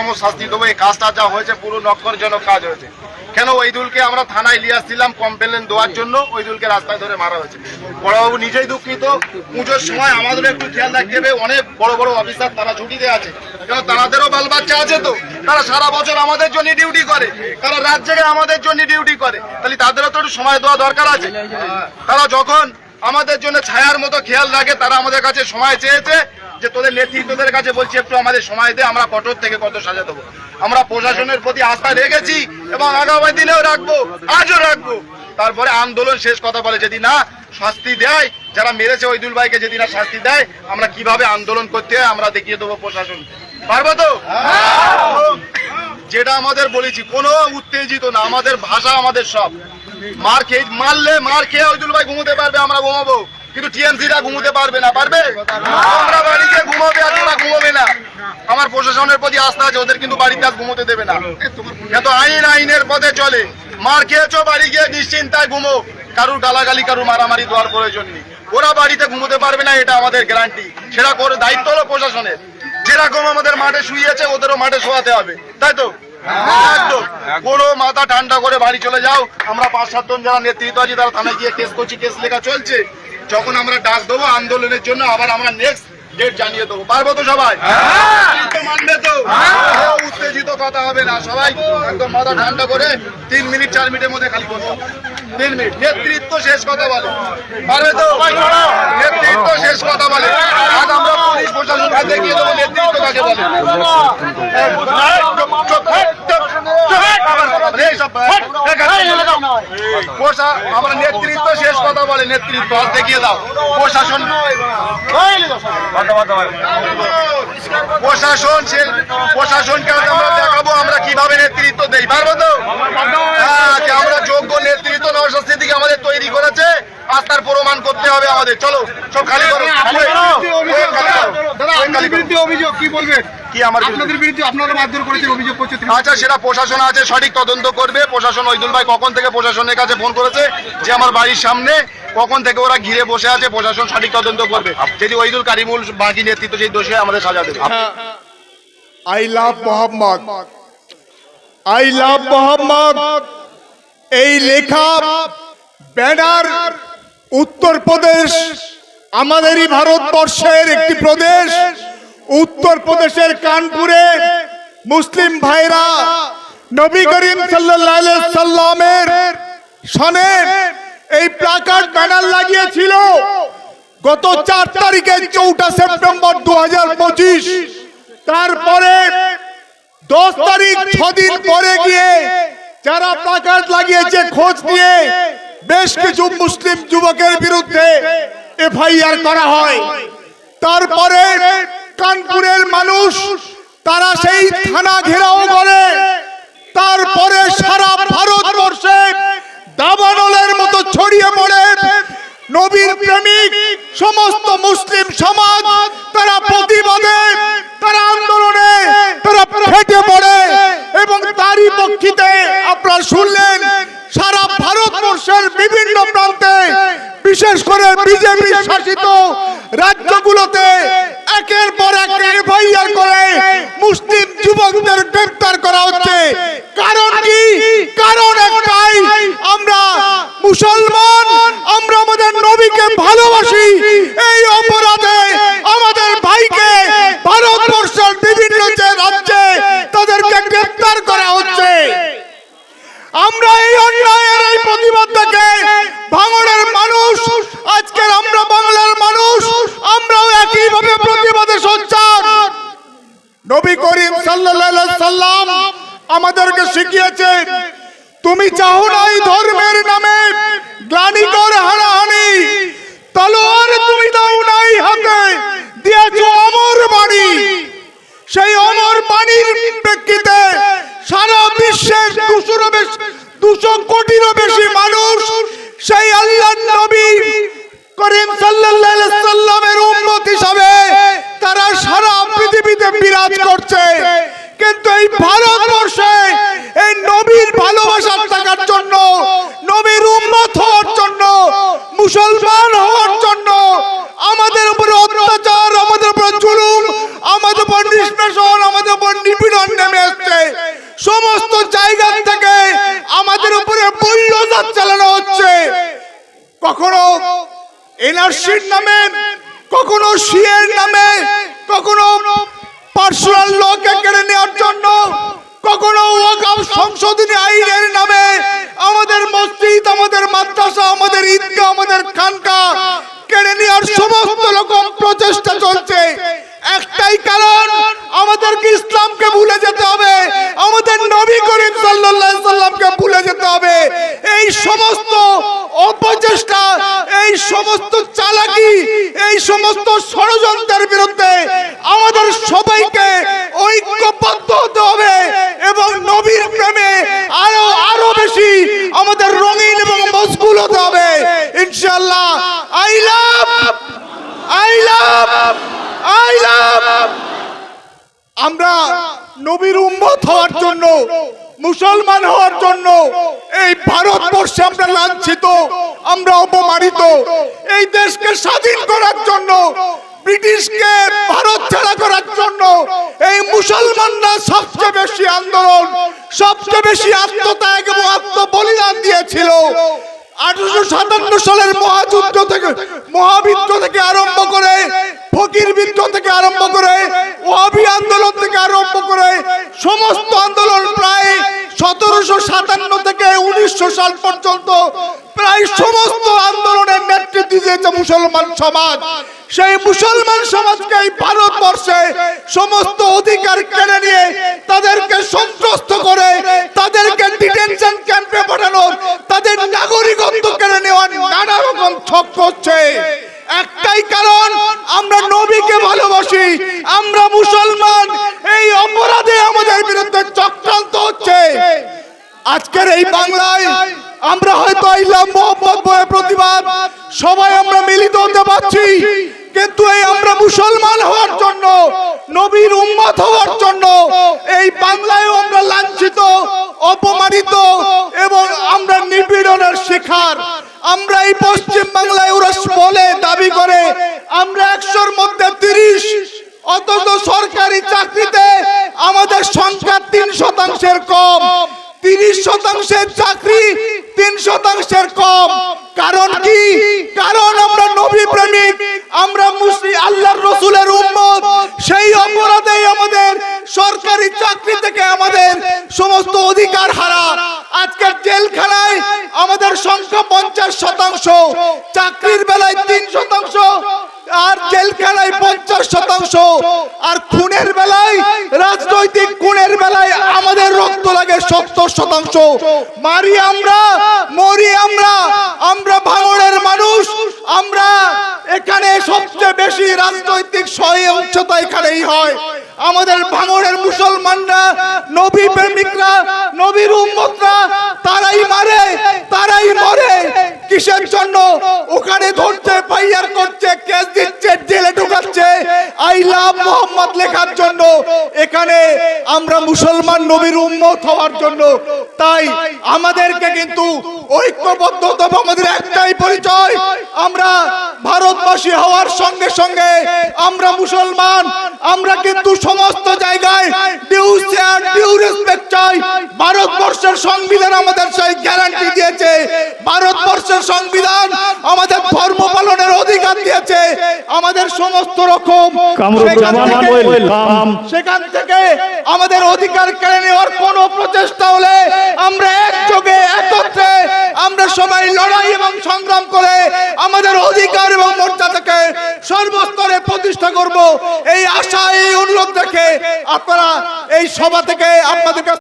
কঠোরতম শাস্তি দেবো। এই কাজটা যা হয়েছে, পুরো নক্ষরজনক কাজ হয়েছে। কেন ওইদুলকে আমরা থানায় নিয়ে আসছিলাম কমপ্লেন দেওয়ার জন্য? ওইদুলকে রাস্তায় ধরে মারা হয়েছে। বড়বাবু নিজেই দুঃখিত। পুজোর সময় আমাদের একটু খেয়াল রাখতে হবে। অনেক বড় বড় অফিসার তারা ছুটিতে আছে। কেন তাদেরও বাল বাচ্চা আছে তো? তারা সারা বছর আমাদের জন্য ডিউটি করে। তারা রাত জেগে আমাদের জন্য ডিউটি করে। তাহলে তাদেরও তো একটু সময় দেওয়া দরকার আছে। তারা যখন আমাদের জন্য ছায়ার মতো খেয়াল রাখে, তারা আমাদের কাছে সময় চেয়েছে। যে তোদের নেতৃত্বদের কাছে বলছি, একটু আমাদের সময় দে, আমরা কঠোর থেকে কত সাজা দেবো আমরা প্রশাসনের প্রতি আস্থা রেখেছি এবং আগামী দিনেও রাখব, আজও রাখব। তারপরে আন্দোলন শেষ কথা বলে, যদি না শাস্তি দেয়, যারা মেরেছে ওইদুল ভাইকে যদি না শাস্তি দেয়, আমরা কীভাবে আন্দোলন করতে হয়, আমরা দেখিয়ে দেবো প্রশাসন। পারব তো? যেটা আমাদের বলেছি, কোনো উত্তেজিত না, আমাদের ভাষা আমাদের সব। মার খেয়ে, মারলে মার খেয়ে ওইদুল ভাই ঘুমোতে পারবে, আমরা ঘুমাবো। কিন্তু টিএমসিরা ঘুমোতে পারবে না, পারবে? আমরা বাড়িতে ঘুমাবে আর তোরা ঘুমাবে না। আমার প্রশাসনের প্রতি আস্থা আছে, ওদের কিন্তু বাড়িতে আজ ঘুমোতে দেবে না। এত আইন, আইনের পথে চলে। মার খেয়েছো, বাড়ি গিয়ে নিশ্চিন্তায় ঘুমো। কারুর গালাগালি, কারুর মারামারি দেওয়ার প্রয়োজন নেই। ওরা বাড়িতে ঘুমোতে পারবে না, এটা আমাদের গ্যারান্টি সেটা করে দায়িত্ব হলো প্রশাসনের। যেরকম আমাদের মাঠে শুয়েছে ওদেরও মাঠে শোয়াতে হবে। তাই তো? কোনো মাথা ঠান্ডা করে বাড়ি চলে যাও। আমরা পাঁচ সাতজন যারা নেতৃত্ব আছি, তারা থানায় গিয়ে কেস করছি কেস লেখা চলছে। যখন আমরা ডাক দেবো আন্দোলনের জন্য আবার আমরা নেক্সট ডেট জানিয়ে দেবো। পারব তো সবাই? মানবে তো? উত্তেজিত কথা হবে না সবাই। একদম মাথা ঠান্ডা করে তিন মিনিট চার মিনিটের মধ্যে খালি করব তিন মিনিট। নেতৃত্ব শেষ কথা বলে। পারবে তো? নেতৃত্ব শেষ কথা বলে। আজ আমরা পুলিশ প্রশাসনকে দেখিয়ে দেবো নেতৃত্ব কাকে বলে। আমরা নেতৃত্ব শেষ কথা বলে নেতৃত্ব আজ দেখিয়ে দাও। প্রশাসন প্রশাসন সে- প্রশাসনকে আজ আমরা দেখাবো আমরা কীভাবে নেতৃত্ব দেই পারব তো? হ্যাঁ, যে আমরা যোগ্য নেতৃত্ব নওশাদ সিদ্দিকী আমাদের তৈরি করেছে আজ তার প্রমাণ করতে হবে আমাদের। চলো সব খালি করো। অভিযোগ কি বলবেন কি আমার বিরুদ্ধে? আপনাদের বিরুদ্ধে আপনারা মারধর করেছেন অভিযোগ করছে আচ্ছা সেটা প্রশাসন আছে সঠিক তদন্ত করবে। প্রশাসন ওইদুল ভাই কখন থেকে প্রশাসনের কাছে ফোন করেছে? যে আমার বাড়ির সামনে। কখন থেকে ওরা ঘিরে বসে আছে? প্রশাসন সঠিক তদন্ত করবে। যদি ওইদুল কারিমুল বাকি নেতৃত্ব সেই দোষে আমাদের সাজা দেবে। I love Mohammad. I love Mohammad. এই লেখা ব্যানার উত্তরপ্রদেশ আমাদেরই ভারতবর্ষের একটি প্রদেশ। উত্তরপ্রদেশের কানপুরে মুসলিম ভাইরা নবী করিম সাল্লামের সনে এই প্লাকার্ড ব্যানার লাগিয়েছিল। গত চার তারিখে চৌঠা সেপ্টেম্বর দু হাজার পঁচিশ। তারপরে দশ তারিখ ছদিন পরে গিয়ে যারা প্লাকার্ড লাগিয়েছে খোঁজ নিয়ে বেশ কিছু মুসলিম যুবকের বিরুদ্ধে এফআইআর করা হয়। কানপুরের মানুষ, তারা সেই থানা ঘেরাও করে। তারপরে সারা ভারতবর্ষে দাবানলের মতো ছড়িয়ে পড়ে। নবীর প্রেমিক, সমস্ত মুসলিম সমাজ, তারা প্রতিবাদে, তারা আন্দোলনে, তারা ফেটে পড়ে। এবং তারই পক্ষিতে আপনারা শুনলেন, সারা ভারতবর্ষের বিভিন্ন প্রান্তে, বিশেষ করে বিজেপি শাসিত রাজ্যগুলোতে একের পর এক এফআইআর করে মুসলিম যুবকদের গ্রেফতার করা হচ্ছে। কারণ কি? কারণ একটাই, আমরা মুসলমান, আমরা আমাদের নবীকে ভালোবাসি। এই অপরাধে আমাদের ভাইকে ভারতবর্ষের বিভিন্ন যে রাজ্যে তাদেরকে গ্রেফতার করা হচ্ছে। আমরা এই অন্যায়ের এই প্রতিবাদ থেকে ভাঙড়ের মানুষ, আজকের আমরা বাংলার মানুষ, আমরাও একই একইভাবে প্রতিবাদে সোচ্চার। নবী করিম সাল্লাল্লাহু সাল্লাম আমাদেরকে শিখিয়েছেন, তুমি চাও না এই ধর্মের নামে বিরাজ করছে। কিন্তু এই ভারতবর্ষে এই নবীর ভালোবাসার থাকার জন্য, নবীর উন্মত হওয়ার জন্য, মুসলমান হওয়ার জন্য আমাদের উপরে অত্যাচার, আমাদের উপরে জুলুম, আমাদের উপর নিষ্পেষণ, আমাদের উপর নিপীড়ন নেমে আসছে সমস্ত জায়গা থেকে আমাদের উপরে বৈরজাত চালানো হচ্ছে। কখনো এনআরসির নামে, কখনো সিএর নামে, কখনো মসজিদ আমরা নবীর উম্মত হওয়ার জন্য, মুসলমান হওয়ার জন্য, এই ভারতবর্ষে আমরা লাঞ্ছিত, আমরা অপমানিত, এই দেশকে স্বাধীন করার জন্য, ব্রিটিশকে ভারত ছাড়া করার জন্য, এই মুসলমানরা সবচেয়ে বেশি আন্দোলন, সবচেয়ে বেশি আত্মত্যাগ এবং আত্মবলিদান দিয়েছিল। আঠারোশো সাতান্ন সালের মহাযুদ্ধ থেকে মহাবিদ্য থেকে আরম্ভ করে বিদ্রোহ থেকে আরম্ভ করে ওয়াবি আন্দোলন থেকে আরম্ভ করে সমস্ত আন্দোলন প্রায় সতেরোশো সাতান্ন থেকে উনিশশো সাল পর্যন্ত প্রায় সমস্ত আন্দোলনের নেতৃত্ব দিয়েছে মুসলমান সমাজ। সেই মুসলমান সমাজকে এই ভারতবর্ষে সমস্ত অধিকার কেড়ে নিয়ে তাদেরকে সন্ত্রস্ত করে, তাদেরকে ডিটেনশন ক্যাম্পে পাঠানোর, তাদের নাগরিকত্ব কেড়ে নেওয়ার নানা রকম ছক করছে। একটাই কারণ, আমরা নবীকে ভালোবাসি, আমরা মুসলমান। এই অপরাধে আমাদের বিরুদ্ধে চক্রান্ত হচ্ছে। আজকের এই বাংলায় আমরা হয়তো আইলাম মোহাম্মদ প্রতিবাদ, সবাই আমরা মিলিত হতে পারছি। কিন্তু এই আমরা মুসলমান হওয়ার জন্য, নবীর উম্মত হওয়ার জন্য, এই বাংলায় আমরা লাঞ্ছিত, অপমানিত এবং আমরা নিপীড়নের শিকার। আমরা এই পশ্চিম বাংলায় ওরা বলে, দাবি করে, আমরা একশোর মধ্যে তিরিশ। অথচ সরকারি চাকরিতে আমাদের সংখ্যা তিন শতাংশের কম। তিরিশ শতাংশের চাকরি তিন শতাংশের কম। কারণ কি? কারণ আমরা নবী প্রেমিক, আমরা মুসলিম আল্লাহর রসুলের উম্মত। সেই অপরাধেই আমাদের সরকারি চাকরি থেকে আমাদের সমস্ত অধিকার হারা। আজকের জেলখানায় আমাদের সংখ্যা পঞ্চাশ শতাংশ, চাকরির বেলায় তিন শতাংশ, আর জেলখানায় পঞ্চাশ শতাংশ, আর খুনের বেলায়, রাজনৈতিক খুনের বেলায় আমাদের রক্ত লাগে সত্তর শতাংশ। মারি আমরা, মরি আমরা আমরা ভাঙড়ের মানুষ, আমরা এখানে সবচেয়ে বেশি রাজনৈতিক সহিংসতা এখানেই হয়। আমাদের ভাঙড়ের মুসলমানরা, নবী প্রেমিকরা, নবীর উম্মতরা, তারাই মারে, তারাই মরে। কিসের জন্য? ওখানে ধরছে ফাইয়ার করছে, কেস দিচ্ছে, জেলে ঢুকাচ্ছে। আই লাভ মোহাম্মদ লেখার জন্য। এখানে আমরা মুসলমান, নবীর উম্মত হওয়ার জন্য। তাই আমাদেরকে কিন্তু ঐক্যবদ্ধ হবে আমাদের একটাই পরিচয়। আমরা ভারতবাসী হওয়ার সঙ্গে সঙ্গে আমরা মুসলমান আমরা কিন্তু সমস্ত জায়গায় ডিউ ডিউ রেসপেক্ট চাই। ভারতবর্ষের সংবিধান আমাদের সেই গ্যারান্টি দিয়েছে। ভারতবর্ষের সংবিধান আমাদের ধর্ম পালনের অধিকার দিয়েছে। আমাদের সমস্ত রকম সেখান থেকে আমাদের অধিকার কেড়ে নেওয়ার কোন প্রচেষ্টা হলে আমরা একযোগে একত্রে আমরা সবাই লড়াই এবং সংগ্রাম করে আমাদের অধিকার এবং মর্যাদাকে সর্বস্তরে প্রতিষ্ঠা করব। এই আশা, এই অনুরোধ দেখে আপনারা এই সভা থেকে আপনাদের কাছে